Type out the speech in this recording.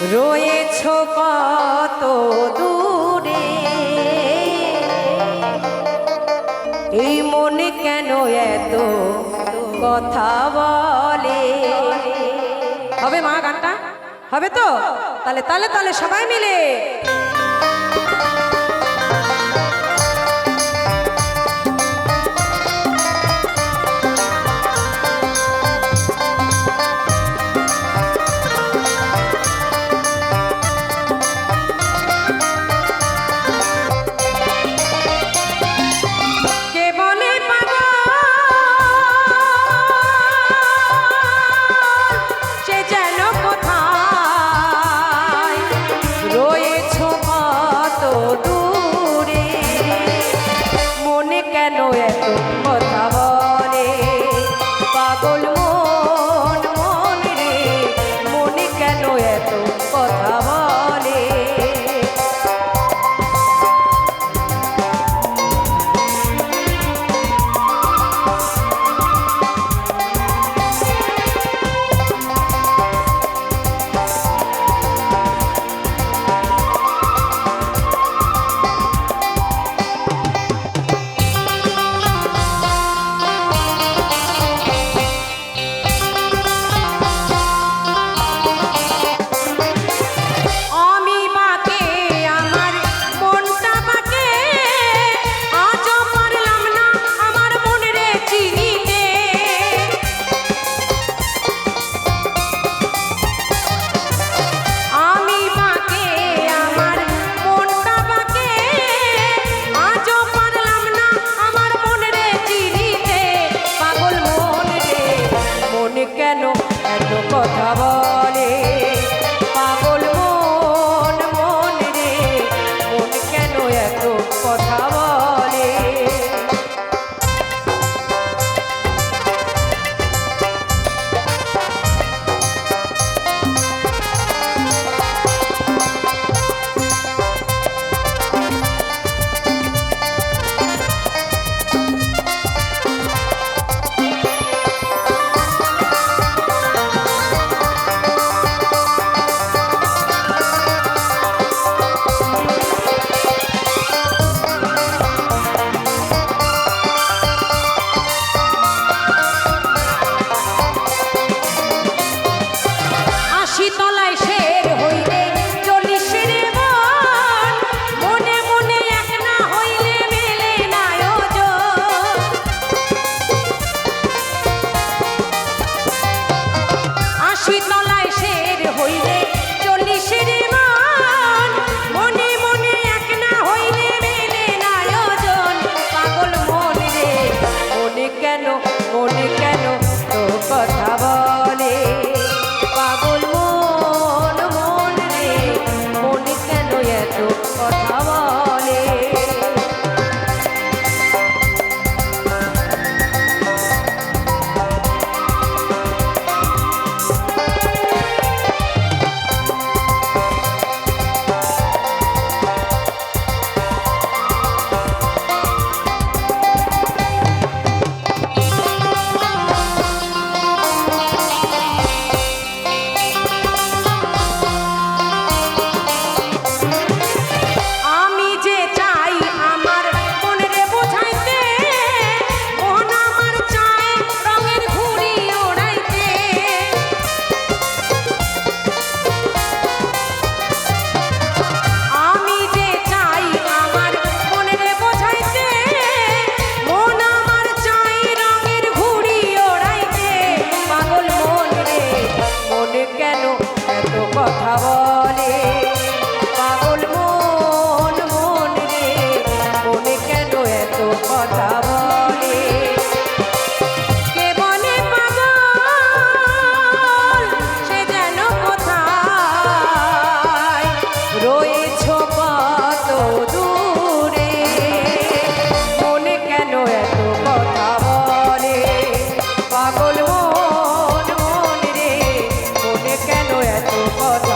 রয়েছ কত দূরে। এই মনে কেন এত কথা বলে? হবে মা গানটা? হবে তো? তাহলে তাহলে তাহলে সবাই মিলে। কত দূর কথা পথ